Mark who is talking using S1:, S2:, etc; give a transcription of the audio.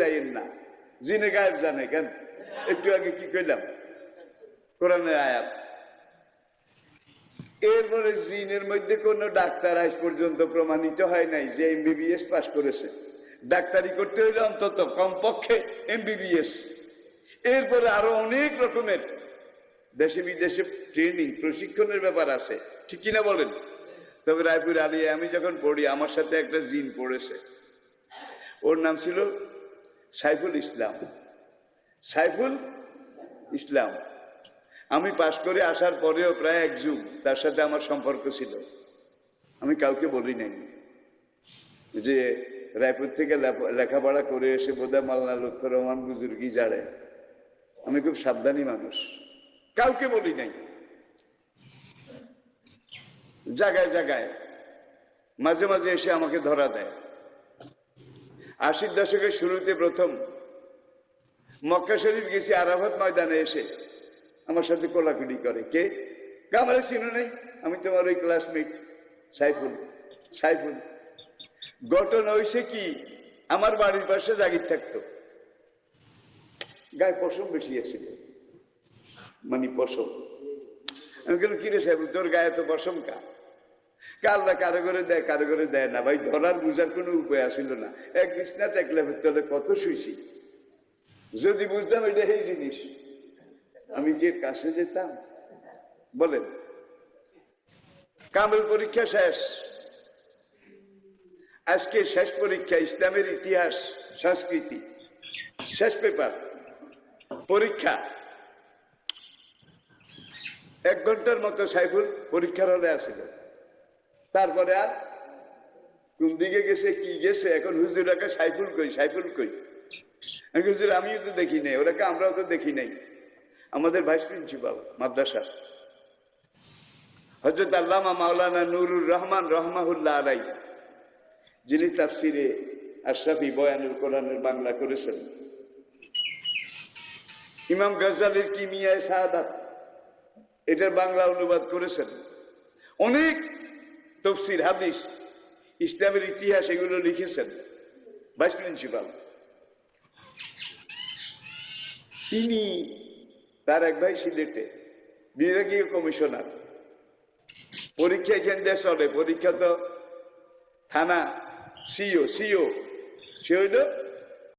S1: যাইয়েন না জিনে গায়েব জানে কেন? একটু আগে কি কইলাম? কোরআনের আয়াত। এরপরে জিনের মধ্যে কোনো ডাক্তার আজ পর্যন্ত প্রমাণিত হয় নাই যে এমবিবিএস পাস করেছে। ডাক্তারি করতে হইলে অন্তত কমপক্ষে এমবিবিএস এরপরে আরও অনেক রকমের দেশে বিদেশে ট্রেনিং, প্রশিক্ষণের ব্যাপার আছে। ঠিক কিনা বলেন? তবে রায়পুর আলিয়া আমি যখন পড়ি, আমার সাথে একটা জিন পড়েছে। ওর নাম ছিল সাইফুল ইসলাম। সাইফুল ইসলাম। আমি পাশ করে আসার পরেও প্রায় এক যুগ তার সাথে আমার সম্পর্ক ছিল। আমি কাউকে বলি নাই। যে রায়পুর থেকে লেখাপড়া করে এসে বোধহয় মাল্লা লক্ষ্য রহমান বুজুর্গি জাড়ে আমি খুব সাবধানী মানুষ। কাউকে বলি নাই। জায়গায় জায়গায় মাঝে মাঝে এসে আমাকে ধরা দেয়। আশির দশকের শুরুতে প্রথম মক্কা শরীফ গেছি, আরাফাত ময়দানে এসে। আমার সাথে কোলাকুলি করে। কে? কামারে চিনো নেই? আমি তোমার ওই ক্লাসমেট সাইফুল সাইফুল। ঘটনা হয়েছে কি? আমার বাড়ির পাশে জাগির থাকতো। গায়ে পশম বেশি আছিল। মানে পশম। আমি কেন কিরে সাহেব তোর গায়ে তো পশম কা? কাল্লা কারও করে দেয়, কারও করে দেয় না। ভাই, ধরার বুঝার কোনো উপায় আসিল না। এক বিছনাতে এক লেপের তলে কত শুইছি। যদি বুঝতাম এটা এই জিনিস। আমি গিয়ে কাছে যেতাম? বলেন। কামেল পরীক্ষা শেষ। আজকে শেষ পরীক্ষা, ইসলামের ইতিহাস, সংস্কৃতি। শেষ পেপার। পরীক্ষা। এক ঘণ্টার মতো সাইফুল পরীক্ষার হলে আসিল। তারপরে আর কোন দিকে গেছে, কি গেছে? এখন হুজুরাকে সাইফুল কই সাইফুল কই? হুজুর, আমিও তো দেখি নাই, ওরাকে আমরাও তো দেখি নাই। আমাদের ভাইস প্রিন্সিপাল মাদ্রাসা হজরত আল্লামা মাওলানা নুরুর রহমান রহমাহুল্লাহ আলাই, যিনি তাফসিরে আশরাফি বয়ানুল কোরআনের বাংলা করেছেন। ইমাম গজালির কিমিয়ায় শাহাদাত, এটার বাংলা অনুবাদ করেছেন। অনেক তফসির হাদিস, ইসলামের ইতিহাস এগুলো লিখেছেন ভাইস প্রিন্সিপাল। তিনি তার এক ভাই সিলেটে, বিভাগীয় কমিশনার। পরীক্ষা দিয়ে চলে, পরীক্ষা তো থানা, সিও সিও, সে হইল